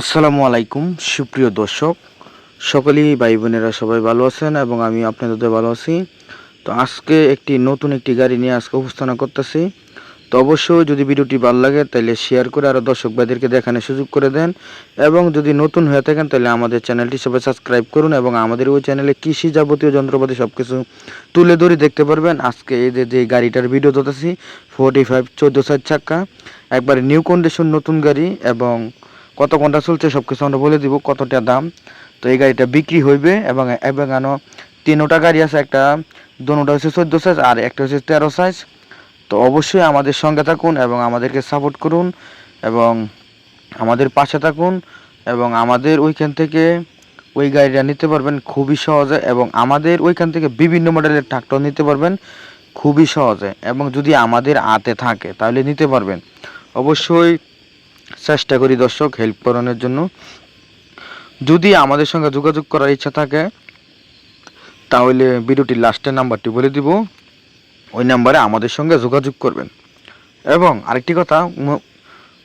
আসসালামু আলাইকুম, সুপ্রিয় দর্শক। সকলেই ভাই বোনেরা সবাই ভালো আছেন এবং আমি আপনাদের ভালো আছি। তো আজকে একটি নতুন একটি গাড়ি নিয়ে আজকে উপস্থাপনা করতেছি। তো অবশ্যই যদি ভিডিওটি ভালো লাগে, তাহলে শেয়ার করে আরও দর্শক ভাইদেরকে দেখানোর সুযোগ করে দেন। এবং যদি নতুন হয়ে থাকেন, তাহলে আমাদের চ্যানেলটি সবাই সাবস্ক্রাইব করুন এবং আমাদের ওই চ্যানেলে কৃষি যাবতীয় যন্ত্রপাতি সব কিছু তুলে ধরে দেখতে পারবেন। আজকে এই যে গাড়িটার ভিডিও দিতেছি ফোর্টি ফাইভ চোদ্দ সাত চাক্কা একবারে নিউ কন্ডিশন নতুন গাড়ি এবং কত ঘণ্টা চলছে সব কিছু আমরা বলে দিব কতটা দাম। তো এই গাড়িটা বিক্রি হইবে এবং এবং আনো তিনোটা গাড়ি আছে, একটা দুটা হচ্ছে চোদ্দ সাইজ আর একটা হচ্ছে তেরো সাইজ তো অবশ্যই আমাদের সঙ্গে থাকুন এবং আমাদেরকে সাপোর্ট করুন এবং আমাদের পাশে থাকুন এবং আমাদের ওইখান থেকে ওই গাড়িটা নিতে পারবেন খুবই সহজে এবং আমাদের ওইখান থেকে বিভিন্ন মডেলের ট্রাক্টর নিতে পারবেন খুবই সহজে এবং যদি আমাদের হাতে থাকে তাহলে নিতে পারবেন। অবশ্যই চেষ্টা করি দর্শক হেল্প করানোর জন্য। যদি আমাদের সঙ্গে যোগাযোগ করার ইচ্ছা থাকে, তাহলে ভিডিওটির লাস্টের নাম্বারটি বলে দিব। ওই নাম্বারে আমাদের সঙ্গে যোগাযোগ করবেন। এবং আরেকটি কথা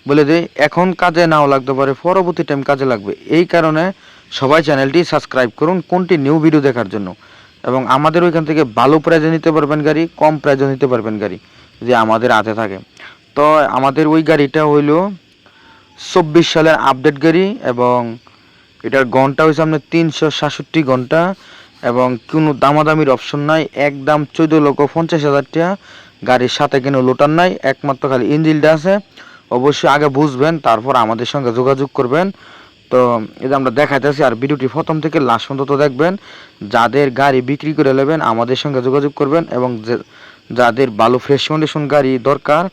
বলে দিই, এখন কাজে নাও লাগতে পারে, পরবর্তী টাইম কাজে লাগবে। এই কারণে সবাই চ্যানেলটি সাবস্ক্রাইব করুন কোনটি নিউ ভিডিও দেখার জন্য। এবং আমাদের ওইখান থেকে ভালো প্রাইজে নিতে পারবেন গাড়ি, কম প্রাইজে নিতে পারবেন গাড়ি, যদি আমাদের হাতে থাকে। তো আমাদের ওই গাড়িটা হইল চব্বিশ সালের আপডেট গাড়ি এবং এটার ঘণ্টা হয়েছে আপনার তিনশো সাতষট্টি ঘণ্টা এবং কোনো দামাদামির অপশন নাই। একদম চোদ্দ লক্ষ পঞ্চাশ হাজার টাকা গাড়ির সাথে কোনো লোটার নাই। একমাত্র খালি ইঞ্জিনটা আছে। অবশ্যই আগে বুঝবেন, তারপর আমাদের সঙ্গে যোগাযোগ করবেন। তো যে আমরা দেখাইতেছি আর ভিডিওটি প্রথম থেকে লাস্ট পর্যন্ত দেখবেন। যাদের গাড়ি বিক্রি করে নেবেন, আমাদের সঙ্গে যোগাযোগ করবেন এবং যাদের ভালো ফ্রেশ কন্ডিশন গাড়ি দরকার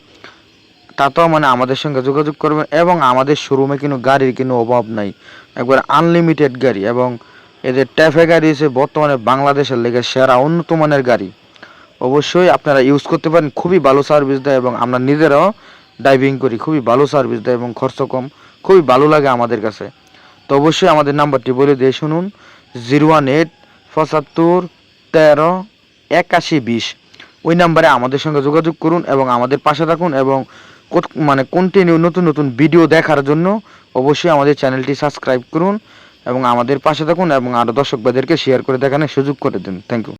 তাতেও মানে আমাদের সঙ্গে যোগাযোগ করবেন এবং আমাদের শোরুমে কিন্তু গাড়ির কোনো অভাব নাই। একবার আনলিমিটেড গাড়ি এবং এদের ট্যাফে গাড়ি হচ্ছে বর্তমানে বাংলাদেশের লেগে সেরা উন্নত মানের গাড়ি। অবশ্যই আপনারা ইউজ করতে পারেন, খুবই ভালো সার্ভিস দেয় এবং আমরা নিজেরাও ড্রাইভিং করি, খুবই ভালো সার্ভিস দেয় এবং খরচ কম, খুবই ভালো লাগে আমাদের কাছে। তো অবশ্যই আমাদের নাম্বারটি বলে দিয়ে শুনুন, জিরো ওয়ান এইট পঁচাত্তর তেরো একাশি বিশ। ওই নাম্বারে আমাদের সঙ্গে যোগাযোগ করুন এবং আমাদের পাশে থাকুন এবং মানে কন্টিনিউ নতুন নতুন ভিডিও দেখার জন্য অবশ্যই আমাদের চ্যানেলটি সাবস্ক্রাইব করুন এবং আমাদের পাশে থাকুন এবং আরও দর্শকবাদেরকে শেয়ার করে দেখানোর সুযোগ করে দিন। Thank you